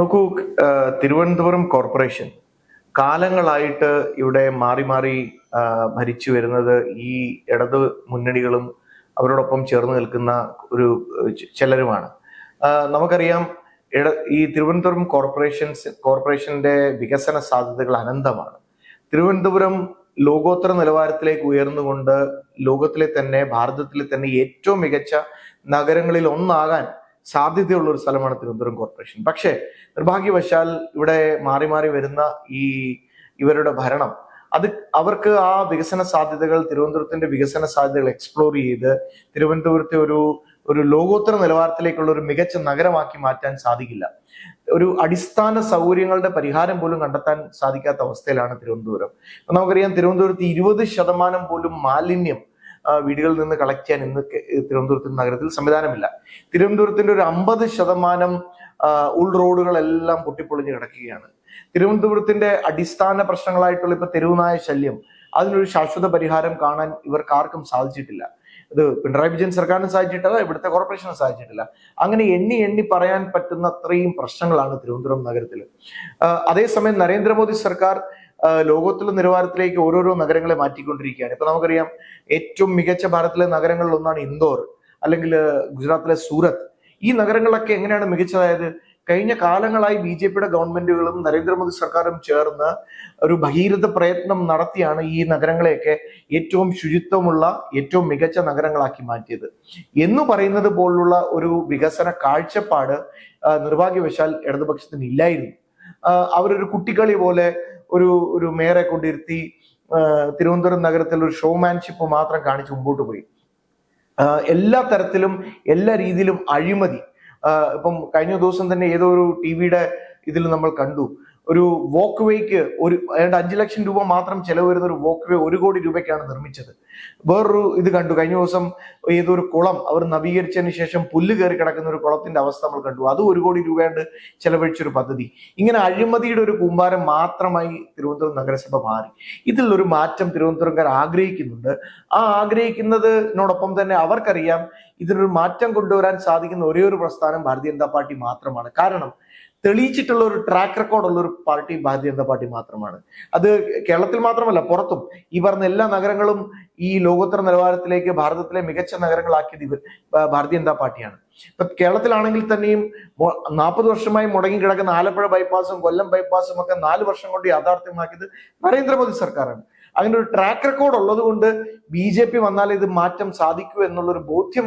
നോക്കൂ തിരുവനന്തപുരം കോർപ്പറേഷൻ കാലങ്ങളായിട്ട് ഇവിടെ മാറി മാറി ഭരിച്ചു വരുന്നത് ഈ ഇടതു മുന്നണികളും അവരോടൊപ്പം ചേർന്ന് നിൽക്കുന്ന ഒരു ചിലരുമാണ്. നമുക്കറിയാം ഇട ഈ തിരുവനന്തപുരം കോർപ്പറേഷൻസ് കോർപ്പറേഷന്റെ വികസന സാധ്യതകൾ അനന്തമാണ്. തിരുവനന്തപുരം ലോകോത്തര നിലവാരത്തിലേക്ക് ഉയർന്നുകൊണ്ട് ലോകത്തിലെ തന്നെ ഭാരതത്തിലെ തന്നെ ഏറ്റവും മികച്ച നഗരങ്ങളിൽ ഒന്നാകാൻ സാധ്യതയുള്ള ഒരു സ്ഥലമാണ് തിരുവനന്തപുരം കോർപ്പറേഷൻ. പക്ഷേ നിർഭാഗ്യവശാൽ ഇവിടെ മാറി മാറി വരുന്ന ഈ ഇവരുടെ ഭരണം അത് അവർക്ക് ആ വികസന സാധ്യതകൾ തിരുവനന്തപുരത്തിന്റെ വികസന സാധ്യതകൾ എക്സ്പ്ലോർ ചെയ്ത് തിരുവനന്തപുരത്തെ ഒരു ഒരു ലോകോത്തര നിലവാരത്തിലേക്കുള്ള ഒരു മികച്ച നഗരമാക്കി മാറ്റാൻ സാധിക്കില്ല. ഒരു അടിസ്ഥാന സൗകര്യങ്ങളുടെ പരിഹാരം പോലും കണ്ടെത്താൻ സാധിക്കാത്ത അവസ്ഥയിലാണ് തിരുവനന്തപുരം. നമുക്കറിയാം തിരുവനന്തപുരത്ത് ഇരുപത് ശതമാനം പോലും മാലിന്യം വീടുകളിൽ നിന്ന് കളക്ട് ചെയ്യാൻ ഇന്ന് തിരുവനന്തപുരത്ത് നഗരത്തിൽ സംവിധാനമില്ല. തിരുവനന്തപുരത്തിന്റെ ഒരു അമ്പത് ശതമാനം ഉൾ റോഡുകളെല്ലാം പൊട്ടിപ്പൊളിഞ്ഞ് കിടക്കുകയാണ്. തിരുവനന്തപുരത്തിന്റെ അടിസ്ഥാന പ്രശ്നങ്ങളായിട്ടുള്ള ഇപ്പൊ തെരുവുനായ ശല്യം അതിനൊരു ശാശ്വത പരിഹാരം കാണാൻ ഇവർക്ക് ആർക്കും സാധിച്ചിട്ടില്ല. ഇത് പിണറായി വിജയൻ സർക്കാരിന് സാധിച്ചിട്ടില്ല ഇവിടുത്തെ കോർപ്പറേഷനും സാധിച്ചിട്ടില്ല. അങ്ങനെ എണ്ണി എണ്ണി പറയാൻ പറ്റുന്ന അത്രയും പ്രശ്നങ്ങളാണ് തിരുവനന്തപുരം നഗരത്തിൽ അതേസമയം നരേന്ദ്രമോദി സർക്കാർ ലോകോത്തര നിലവാരത്തിലേക്ക് ഓരോരോ നഗരങ്ങളെ മാറ്റിക്കൊണ്ടിരിക്കുകയാണ്. ഇപ്പൊ നമുക്കറിയാം ഏറ്റവും മികച്ച ഭാരതത്തിലെ നഗരങ്ങളിൽ ഒന്നാണ് ഇൻഡോർ അല്ലെങ്കിൽ ഗുജറാത്തിലെ സൂറത്ത്. ഈ നഗരങ്ങളൊക്കെ എങ്ങനെയാണ് മികച്ചതായത്? കഴിഞ്ഞ കാലങ്ങളായി ബി ജെ പിയുടെ ഗവൺമെന്റുകളും നരേന്ദ്രമോദി സർക്കാരും ചേർന്ന് ഒരു ഭഗീരഥ പ്രയത്നം നടത്തിയാണ് ഈ നഗരങ്ങളെയൊക്കെ ഏറ്റവും ശുചിത്വമുള്ള ഏറ്റവും മികച്ച നഗരങ്ങളാക്കി മാറ്റിയത്. എന്ന് പറയുന്നത് പോലുള്ള ഒരു വികസന കാഴ്ചപ്പാട് നിർഭാഗ്യവശാൽ ഇടതുപക്ഷത്തിന് ഇല്ലായിരുന്നു. അവരൊരു കുട്ടിക്കളി പോലെ ഒരു ഒരു മേയറെ കൊണ്ടിരുത്തി തിരുവനന്തപുരം നഗരത്തിൽ ഒരു ഷോമാൻഷിപ്പ് മാത്രം കാണിച്ച് മുമ്പോട്ട് പോയി. എല്ലാ തരത്തിലും എല്ലാ രീതിയിലും അഴിമതി. ഇപ്പം കഴിഞ്ഞ ദിവസം തന്നെ ഏതോ ഒരു ടി വിയുടെ ഇതിൽ നമ്മൾ കണ്ടു. ഒരു വോക്ക് വേക്ക് ഒരു ഏതാണ്ട് അഞ്ചു ലക്ഷം രൂപ മാത്രം ചെലവ് വരുന്ന ഒരു വോക്ക് വേ ഒരു കോടി രൂപയ്ക്കാണ് നിർമ്മിച്ചത്. വേറൊരു ഇത് കണ്ടു. കഴിഞ്ഞ ദിവസം ഏതോ ഒരു കുളം അവർ നവീകരിച്ചതിന് ശേഷം പുല്ല് കയറി കിടക്കുന്ന ഒരു കുളത്തിന്റെ അവസ്ഥ നമ്മൾ കണ്ടു. അതും ഒരു കോടി രൂപയാണ്ട് ചെലവഴിച്ചൊരു പദ്ധതി. ഇങ്ങനെ അഴിമതിയുടെ ഒരു കൂമ്പാരം മാത്രമായി തിരുവനന്തപുരം നഗരസഭ മാറി. ഇതിലൊരു മാറ്റം തിരുവനന്തപുരംകാർ ആഗ്രഹിക്കുന്നുണ്ട്. ആ ആഗ്രഹിക്കുന്നതിനോടൊപ്പം തന്നെ അവർക്കറിയാം ഇതിനൊരു മാറ്റം കൊണ്ടുവരാൻ സാധിക്കുന്ന ഒരേ ഒരു പ്രസ്ഥാനം ഭാരതീയ ജനതാ പാർട്ടി മാത്രമാണ്. കാരണം തെളിയിച്ചിട്ടുള്ള ഒരു ട്രാക്ക് റെക്കോർഡ് ഉള്ള ഒരു പാർട്ടി ഭാരതീയ ജനതാ പാർട്ടി മാത്രമാണ്. അത് കേരളത്തിൽ മാത്രമല്ല പുറത്തും. ഈ പറഞ്ഞ എല്ലാ നഗരങ്ങളും ഈ ലോകോത്തര നിലവാരത്തിലേക്ക് ഭാരതത്തിലെ മികച്ച നഗരങ്ങളാക്കിയത് ഇവർ ഭാരതീയ ജനതാ പാർട്ടിയാണ്. ഇപ്പൊ കേരളത്തിലാണെങ്കിൽ തന്നെയും നാൽപ്പത് വർഷമായി മുടങ്ങി കിടക്കുന്ന ആലപ്പുഴ ബൈപ്പാസും കൊല്ലം ബൈപ്പാസും ഒക്കെ നാല് വർഷം കൊണ്ട് യാഥാർത്ഥ്യമാക്കിയത് നരേന്ദ്രമോദി സർക്കാരാണ്. അങ്ങനെ ഒരു ട്രാക്ക് റെക്കോർഡ് ഉള്ളത് കൊണ്ട് ബി ജെ പി വന്നാൽ ഇത് മാറ്റം സാധിക്കൂ എന്നുള്ളൊരു ബോധ്യം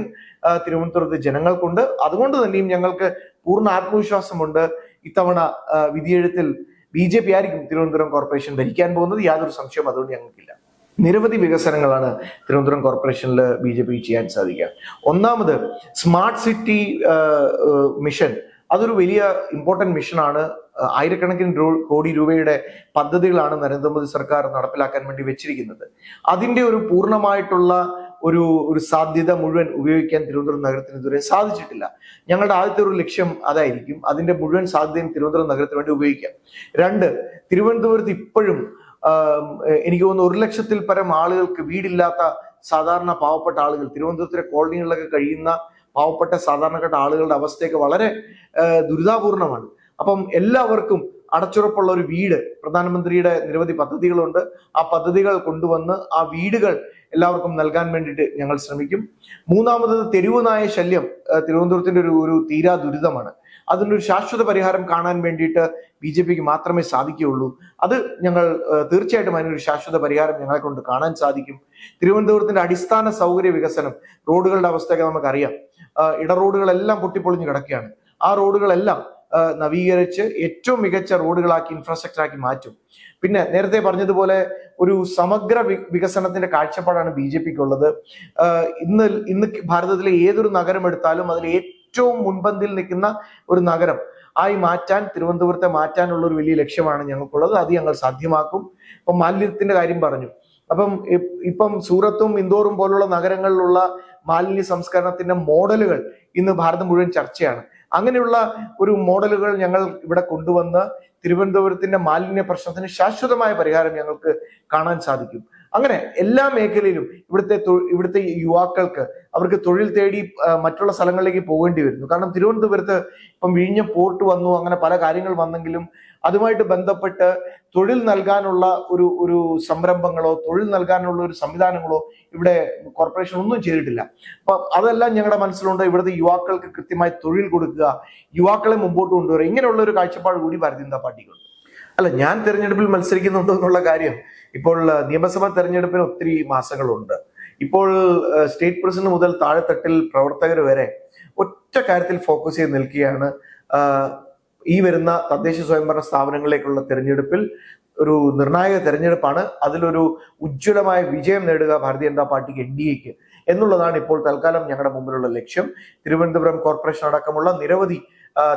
തിരുവനന്തപുരത്ത് ജനങ്ങൾക്കുണ്ട്. അതുകൊണ്ട് തന്നെയും ഞങ്ങൾക്ക് പൂർണ ആത്മവിശ്വാസമുണ്ട്. ഇത്തവണ വിധിയെഴുത്തിൽ ബി ജെ പി ആയിരിക്കും തിരുവനന്തപുരം കോർപ്പറേഷൻ ഭരിക്കാൻ പോകുന്നത്. യാതൊരു സംശയവും അതുകൊണ്ട് ഞങ്ങൾക്കില്ല. നിരവധി വികസനങ്ങളാണ് തിരുവനന്തപുരം കോർപ്പറേഷനിൽ ബി ജെ പി ചെയ്യാൻ സാധിക്കുക. ഒന്നാമത് സ്മാർട്ട് സിറ്റി മിഷൻ. അതൊരു വലിയ ഇമ്പോർട്ടന്റ് മിഷനാണ് ആയിരക്കണക്കിന് കോടി രൂപയുടെ പദ്ധതികളാണ് നരേന്ദ്രമോദി സർക്കാർ നടപ്പിലാക്കാൻ വേണ്ടി വെച്ചിരിക്കുന്നത്. അതിന്റെ ഒരു പൂർണമായിട്ടുള്ള ഒരു ഒരു സാധ്യത മുഴുവൻ ഉപയോഗിക്കാൻ തിരുവനന്തപുരം നഗരത്തിന് ഇതുവരെ സാധിച്ചിട്ടില്ല. ഞങ്ങളുടെ ആദ്യത്തെ ഒരു ലക്ഷ്യം അതായിരിക്കും അതിന്റെ മുഴുവൻ സാധ്യതയും തിരുവനന്തപുരം നഗരത്തിന് വേണ്ടി ഉപയോഗിക്കാം. രണ്ട് തിരുവനന്തപുരത്ത് ഇപ്പോഴും എനിക്ക് തോന്നുന്നു ഒരു ലക്ഷത്തിൽ പരം ആളുകൾക്ക് വീടില്ലാത്ത സാധാരണ പാവപ്പെട്ട ആളുകൾ തിരുവനന്തപുരത്തിലെ കോളനികളിലൊക്കെ കഴിയുന്ന പാവപ്പെട്ട സാധാരണപ്പെട്ട ആളുകളുടെ അവസ്ഥയൊക്കെ വളരെ ദുരിതാപൂർണമാണ്. അപ്പം എല്ലാവർക്കും അടച്ചുറപ്പുള്ള ഒരു വീട് പ്രധാനമന്ത്രിയുടെ നിരവധി പദ്ധതികളുണ്ട്. ആ പദ്ധതികൾ കൊണ്ടുവന്ന് ആ വീടുകൾ എല്ലാവർക്കും നൽകാൻ വേണ്ടിയിട്ട് ഞങ്ങൾ ശ്രമിക്കും. മൂന്നാമത് തെരുവ് നായ ശല്യം തിരുവനന്തപുരത്തിന്റെ ഒരു ഒരു തീരാ ദുരിതമാണ്. അതിനൊരു ശാശ്വത പരിഹാരം കാണാൻ വേണ്ടിയിട്ട് ബി ജെ പിക്ക് മാത്രമേ സാധിക്കുകയുള്ളൂ. അത് ഞങ്ങൾ തീർച്ചയായിട്ടും അതിനൊരു ശാശ്വത പരിഹാരം ഞങ്ങളെ കൊണ്ട് കാണാൻ സാധിക്കും. തിരുവനന്തപുരത്തിന്റെ അടിസ്ഥാന സൗകര്യ വികസനം റോഡുകളുടെ അവസ്ഥയൊക്കെ നമുക്കറിയാം. ഇടറോഡുകളെല്ലാം പൊട്ടിപ്പൊളിഞ്ഞ് കിടക്കുകയാണ്. ആ റോഡുകളെല്ലാം നവീകരിച്ച് ഏറ്റവും മികച്ച റോഡുകളാക്കി ഇൻഫ്രാസ്ട്രക്ചർ ആക്കി മാറ്റും. പിന്നെ നേരത്തെ പറഞ്ഞതുപോലെ ഒരു സമഗ്ര വികസനത്തിന്റെ കാഴ്ചപ്പാടാണ് ബി ജെ പിക്ക് ഉള്ളത് ഇന്ന് ഇന്ന് ഭാരതത്തിലെ ഏതൊരു നഗരം എടുത്താലും അതിൽ ഏറ്റവും മുൻപന്തിയിൽ നിൽക്കുന്ന ഒരു നഗരം. ആയി മാറ്റാൻ തിരുവനന്തപുരത്തെ മാറ്റാനുള്ള ഒരു വലിയ ലക്ഷ്യമാണ് ഞങ്ങൾക്കുള്ളത്. അത് ഞങ്ങൾ സാധ്യമാക്കും. അപ്പൊ മാലിന്യത്തിന്റെ കാര്യം പറഞ്ഞു. അപ്പം ഇപ്പം സൂറത്തും ഇന്തോറും പോലുള്ള നഗരങ്ങളിലുള്ള മാലിന്യ സംസ്കരണത്തിന്റെ മോഡലുകൾ ഇന്ന് ഭാരതം മുഴുവൻ ചർച്ചയാണ്. അങ്ങനെയുള്ള ഒരു മോഡലുകൾ ഞങ്ങൾ ഇവിടെ കൊണ്ടുവന്ന് തിരുവനന്തപുരത്തിന്റെ മാലിന്യ പ്രശ്നത്തിന് ശാശ്വതമായ പരിഹാരം ഞങ്ങൾക്ക് കാണാൻ സാധിക്കും. അങ്ങനെ എല്ലാ മേഖലയിലും ഇവിടുത്തെ ഇവിടുത്തെ യുവാക്കൾക്ക് അവർക്ക് തൊഴിൽ തേടി മറ്റുള്ള സ്ഥലങ്ങളിലേക്ക് പോകേണ്ടി വരുന്നു. കാരണം തിരുവനന്തപുരത്ത് ഇപ്പം വിഴിഞ്ഞ പോർട്ട് വന്നു അങ്ങനെ പല കാര്യങ്ങൾ വന്നെങ്കിലും അതുമായിട്ട് ബന്ധപ്പെട്ട് തൊഴിൽ നൽകാനുള്ള ഒരു ഒരു സംരംഭങ്ങളോ തൊഴിൽ നൽകാനുള്ള ഒരു സംവിധാനങ്ങളോ ഇവിടെ കോർപ്പറേഷൻ ഒന്നും ചെയ്തിട്ടില്ല. അപ്പൊ അതെല്ലാം ഞങ്ങളുടെ മനസ്സിലുണ്ട്. ഇവിടുത്തെ യുവാക്കൾക്ക് കൃത്യമായി തൊഴിൽ കൊടുക്കുക യുവാക്കളെ മുമ്പോട്ട് കൊണ്ടുവരിക. ഇങ്ങനെയുള്ള ഒരു കാഴ്ചപ്പാട് കൂടി ഭാരതീയ ജനതാ പാർട്ടിക്കുണ്ട്. അല്ല ഞാൻ തെരഞ്ഞെടുപ്പിൽ മത്സരിക്കുന്നുണ്ടോ എന്നുള്ള കാര്യം ഇപ്പോൾ നിയമസഭാ തെരഞ്ഞെടുപ്പിന് ഒത്തിരി മാസങ്ങളുണ്ട്. ഇപ്പോൾ സ്റ്റേറ്റ് പ്രസിഡന്റ് മുതൽ താഴെത്തട്ടിൽ പ്രവർത്തകർ വരെ ഒറ്റ കാര്യത്തിൽ ഫോക്കസ് ചെയ്ത് നിൽക്കുകയാണ്. ഈ വരുന്ന തദ്ദേശ സ്വയംഭരണ സ്ഥാപനങ്ങളിലേക്കുള്ള തെരഞ്ഞെടുപ്പിൽ ഒരു നിർണായക തെരഞ്ഞെടുപ്പാണ്. അതിലൊരു ഉജ്ജ്വലമായ വിജയം നേടുക ഭാരതീയ ജനതാ പാർട്ടിക്ക് എൻ ഡി എക്ക് എന്നുള്ളതാണ് ഇപ്പോൾ തൽക്കാലം ഞങ്ങളുടെ മുമ്പിലുള്ള ലക്ഷ്യം. തിരുവനന്തപുരം കോർപ്പറേഷൻ അടക്കമുള്ള നിരവധി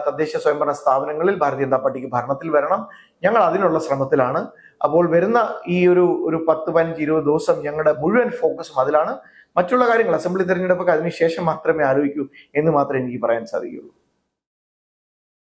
തദ്ദേശ സ്വയംഭരണ സ്ഥാപനങ്ങളിൽ ഭാരതീയ ജനതാ പാർട്ടിക്ക് ഭരണത്തിൽ വരണം. ഞങ്ങൾ അതിനുള്ള ശ്രമത്തിലാണ്. അപ്പോൾ വരുന്ന ഈ ഒരു ഒരു പത്ത് പതിനഞ്ച് ഇരുപത് ദിവസം ഞങ്ങളുടെ മുഴുവൻ ഫോക്കസും അതിലാണ്. മറ്റുള്ള കാര്യങ്ങൾ അസംബ്ലി തെരഞ്ഞെടുപ്പൊക്കെ അതിനുശേഷം മാത്രമേ ആലോചിക്കൂ എന്ന് മാത്രമേ എനിക്ക് പറയാൻ സാധിക്കുകയുള്ളൂ.